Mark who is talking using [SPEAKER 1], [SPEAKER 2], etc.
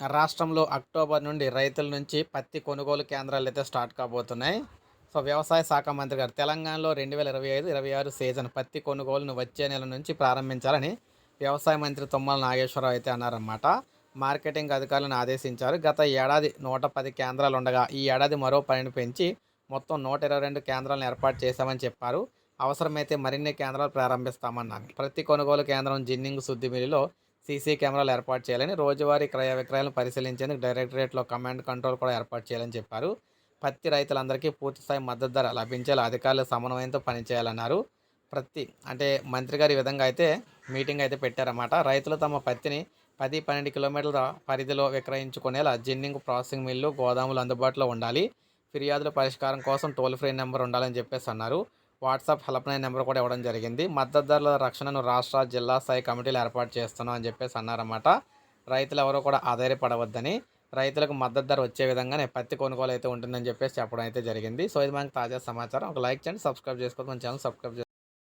[SPEAKER 1] రాష్ట్రంలో అక్టోబర్ నుండి రైతుల నుంచి పత్తి కొనుగోలు కేంద్రాలు అయితే స్టార్ట్ కాబోతున్నాయి. సో వ్యవసాయ శాఖ మంత్రి గారు తెలంగాణలో రెండు వేల ఇరవై ఐదు ఇరవై ఆరు సీజన్ పత్తి కొనుగోలును వచ్చే నెల నుంచి ప్రారంభించాలని వ్యవసాయ మంత్రి తుమ్మల నాగేశ్వరరావు అయితే అన్నారన్నమాట. మార్కెటింగ్ అధికారులను ఆదేశించారు. గత ఏడాది నూట పది కేంద్రాలు ఉండగా ఈ ఏడాది మరో పనిని పెంచి మొత్తం నూట ఇరవై రెండు కేంద్రాలను ఏర్పాటు చేశామని చెప్పారు. అవసరమైతే మరిన్ని కేంద్రాలు ప్రారంభిస్తామన్నారు. ప్రతి కొనుగోలు కేంద్రం జిన్నింగ్ శుద్ధి మిల్లులో సీసీ కెమెరాలు ఏర్పాటు చేయాలని రోజువారీ క్రయ విక్రయాలను పరిశీలించేందుకు డైరెక్టరేట్లో కమాండ్ కంట్రోల్ కూడా ఏర్పాటు చేయాలని చెప్పారు. పత్తి రైతులందరికీ పూర్తిస్థాయి మద్దతు ధర లభించేలా అధికారులు సమన్వయంతో పనిచేయాలన్నారు. ప్రతి అంటే మంత్రి గారు ఈ విధంగా అయితే మీటింగ్ అయితే పెట్టారన్నమాట. రైతులు తమ పత్తిని పది పన్నెండు కిలోమీటర్ల పరిధిలో విక్రయించుకునేలా జిన్నింగ్ ప్రాసెసింగ్ మిల్లు గోదాములు అందుబాటులో ఉండాలి. ఫిర్యాదుల పరిష్కారం కోసం టోల్ ఫ్రీ నెంబర్ ఉండాలని చెప్పేసి అన్నారు. వాట్సాప్ హెల్ప్ లైన్ నెంబర్ కూడా ఇవ్వడం జరిగింది. మద్దతు ధరల రక్షణను రాష్ట్ర జిల్లా స్థాయి కమిటీలు ఏర్పాటు చేస్తున్నాం అని చెప్పేసి అన్నారన్నమాట. రైతులు ఎవరూ కూడా ఆధారపడవద్దని రైతులకు మద్దతు ధర వచ్చే విధంగానే పత్తి కొనుగోలు అయితే ఉంటుందని చెప్పేసి చెప్పడం అయితే జరిగింది. సో ఇది మనకు తాజా సమాచారం. ఒక లైక్ చేయండి సబ్స్క్రైబ్ చేసుకోవచ్చు మన ఛానల్ సబ్స్క్రైబ్